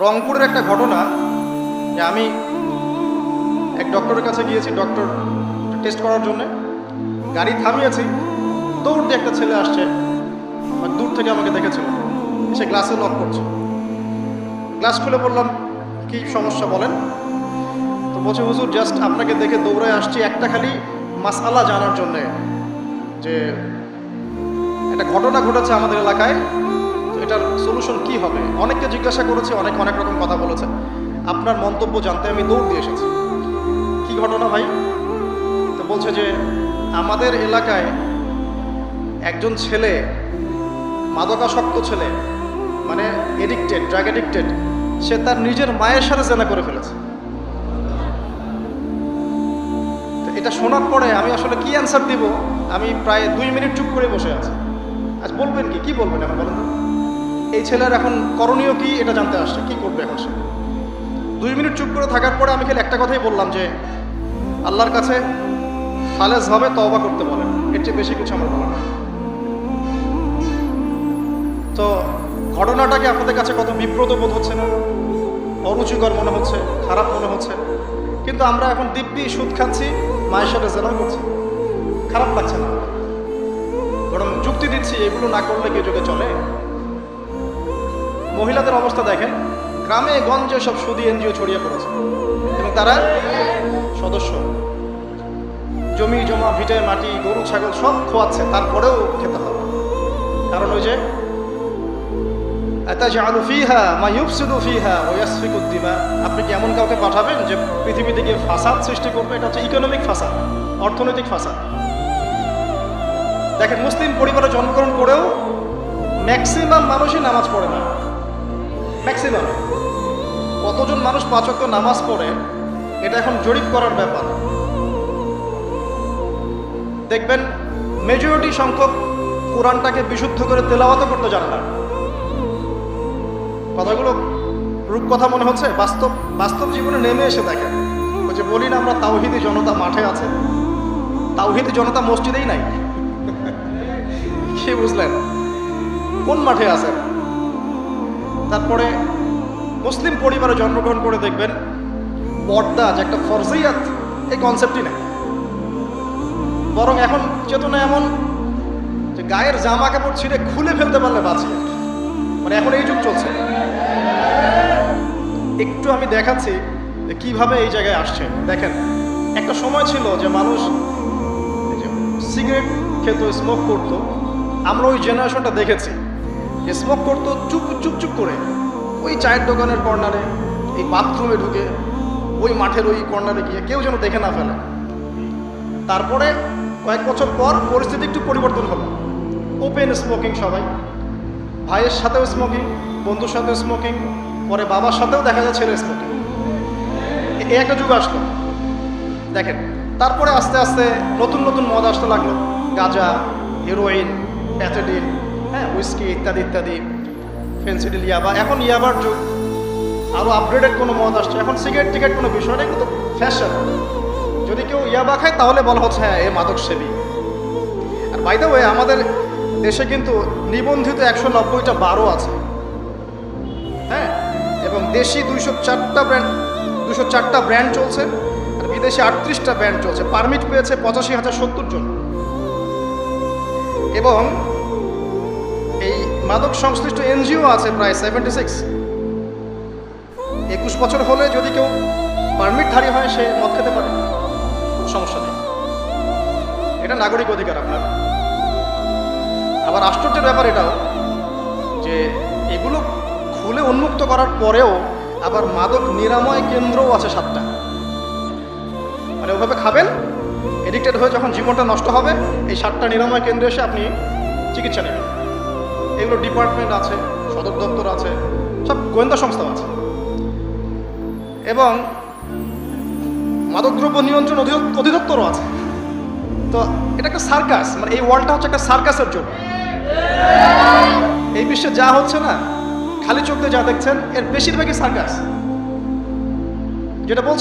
রংপুরের একটা ঘটনা যে আমি এক ডক্টরের কাছে গিয়েছি, ডক্টর টেস্ট করার জন্যে। গাড়ি থামিয়েছি দৌড় দিয়ে একটা ছেলে আসছে দূর থেকে আমাকে দেখেছিল। সে গ্লাসে লক করছে। গ্লাস খুলে বললাম, কি সমস্যা বলেন? তো বলছে, হুজুর জাস্ট আপনাকে দেখে দৌড়ে আসছি একটা খালি মাসালা জানার জন্যে যে একটা ঘটনা ঘটেছে আমাদের এলাকায়। এটার সলিউশন কি হবে? অনেককে জিজ্ঞাসা করেছি, অনেক অনেক রকম কথা বলেছে। আপনার মন্তব্য জানতে আমি দৌড় দিয়ে এসেছি। কি ঘটনা ভাই? তো বলছে যে, আমাদের এলাকায় একজন ছেলে, মাদকাসক্ত ছেলে মানে এডিক্টেড ড্রাগ এডিক্টেড সে তার নিজের মায়ের সাথে জেনা করে ফেলেছে। এটা শোনার পরে আমি আসলে কি অ্যান্সার দিব? আমি প্রায় দুই মিনিট চুপ করে বসে আছি। আজ বলবেন কি? কি বলবেন এখন বলেন এই ছেলের এখন করণীয় কি এটা জানতে আসছে, কি করবে এখন সে? দুই মিনিট চুপ করে থাকার পরে আমি খালি একটা কথাই বললাম যে, আল্লাহর কাছে খালেজভাবে তওবা করতে বলেন। এর চেয়ে বেশি কিছু আমার বলার। তো ঘটনাটাকে আপনাদের কাছে কত বিব্রত বোধ হচ্ছে না? অরুচিকর মনে হচ্ছে, খারাপ মনে হচ্ছে। কিন্তু আমরা এখন দিব্যি সুদ খাচ্ছি, মায়ের সাথে জেনা করছি। খারাপ লাগছে না। বরং যুক্তি দিচ্ছি, এগুলো না করলে কি যুগে চলে? মহিলাদের অবস্থা দেখেন, গ্রামে, গঞ্জে সব সুদি এনজিও ছড়িয়ে পড়েছে। এবং তারা সদস্য। জমি, জমা, ভিটে, মাটি, গরু, ছাগল সব খোয়াচ্ছে, তারপরেও খেতে হবে। কারণ ওই যে আপনি কি এমন কাউকে পাঠাবেন যে পৃথিবী থেকে ফাসাদ সৃষ্টি করবে? এটা হচ্ছে ইকোনমিক ফাসাদ, অর্থনৈতিক ফাসাদ। দেখেন, মুসলিম পরিবারে জন্মগ্রহণ করেও ম্যাক্সিমাম মানুষই নামাজ পড়ে না। ম্যাক্সিমাম কতজন মানুষ পাঁচক নামাজ পড়ে, এটা এখন জরিপ করার ব্যাপার। দেখবেন মেজরিটি সংখ্যক কোরআনটাকে বিশুদ্ধ করে তেলাওয়াত করতে জানে না। কথাগুলো রূপকথা মনে হচ্ছে? বাস্তব বাস্তব জীবনে নেমে এসে দেখেন। ওই যে বলি না আমরা, তাওহিদি জনতা মাঠে আছে। তাওহিদি জনতা মসজিদেই নাই। কি বুঝলেন? কোন মাঠে আছেন? তারপরে মুসলিম পরিবারে জন্মগ্রহণ করে দেখবেন পর্দা যে একটা ফরজিয়াত, এই কনসেপ্টই নেই। বরং এখন চেতনা এমন যে গায়ের জামা কাপড় ছিঁড়ে খুলে ফেলতে পারলে বাঁচি মানে এখন এই যুগ চলছে। একটু আমি দেখাচ্ছি যে কীভাবে এই জায়গায় আসছে। দেখেন, একটা সময় ছিল যে মানুষ সিগারেট খেত স্মোক করতো। আমরা ওই জেনারেশনটা দেখেছি। যে স্মোক করতো, চুপ চুপ চুপ করে। ওই চায়ের দোকানের কর্নারে এই বাথরুমে ঢুকে, ওই মাঠের ওই কর্নারে গিয়ে কেউ যেন দেখে না ফেলে। তারপরে কয়েক বছর পর পরিস্থিতি একটু পরিবর্তন হলো। ওপেন স্মোকিং সবাই। ভাইয়ের সাথেও স্মোকিং বন্ধুর সাথেও স্মোকিং পরে বাবার সাথেও দেখা যায় ছেলে স্মোকিং এই একটা যুগ আসলো। দেখেন, তারপরে আস্তে আস্তে নতুন নতুন মদ আসতে লাগল। গাঁজা হিরোইন প্যাথেডিন হ্যাঁ উইস্কি ইত্যাদি ইত্যাদি ফেন্সিডিল ইয়াবা। এখন ইয়াবার যুগ আরও আপগ্রেডেড কোনো মদ আসছে। এখন সিগারেট টিকেট কোনো বিষয় নেই, কিন্তু ফ্যাশন যদি কেউ ইয়াবা খায়, তাহলে বলা হচ্ছে হ্যাঁ এ মাদক সেবী আর বাইদা ওয়ে আমাদের দেশে কিন্তু নিবন্ধিত একশো নব্বইটা বারো আছে। হ্যাঁ এবং দেশি দুইশো চারটা ব্র্যান্ড দুশো চারটা ব্র্যান্ড চলছে, আর বিদেশি আটত্রিশটা ব্র্যান্ড চলছে। পারমিট পেয়েছে পঁচাশি হাজার সত্তর জন। এবং মাদক সংশ্লিষ্ট এনজিও আছে প্রায় সেভেন্টি সিক্স একুশ বছর হলে যদি কেউ পারমিট পারমিটধারী হয়, সে মদ খেতে পারে। সমস্যা নেই। এটা নাগরিক অধিকার আপনার। আবার আশ্চর্যের ব্যাপার এটাও যে এগুলো খুলে উন্মুক্ত করার পরেও আবার মাদক নিরাময় কেন্দ্রও আছে সাতটা। মানে ওভাবে খাবেন এডিক্টেড হয়ে যখন জীবনটা নষ্ট হবে, এই সাতটা নিরাময় কেন্দ্রে এসে আপনি চিকিৎসা নেবেন। এগুলো ডিপার্টমেন্ট আছে, সদর দপ্তর আছে, সব গোয়েন্দা সংস্থা আছে। এবং মাদকদ্রব্য নিয়ন্ত্রণ অধিদপ্তরও আছে। তো এটা একটা সার্কাস মানে এই ওয়ার্ল্ডটা হচ্ছে একটা সার্কাসের জন্য। এই বিশ্বে যা হচ্ছে না, খালি চোখে যা দেখছেন, এর বেশিরভাগই সার্কাস। যেটা বলছে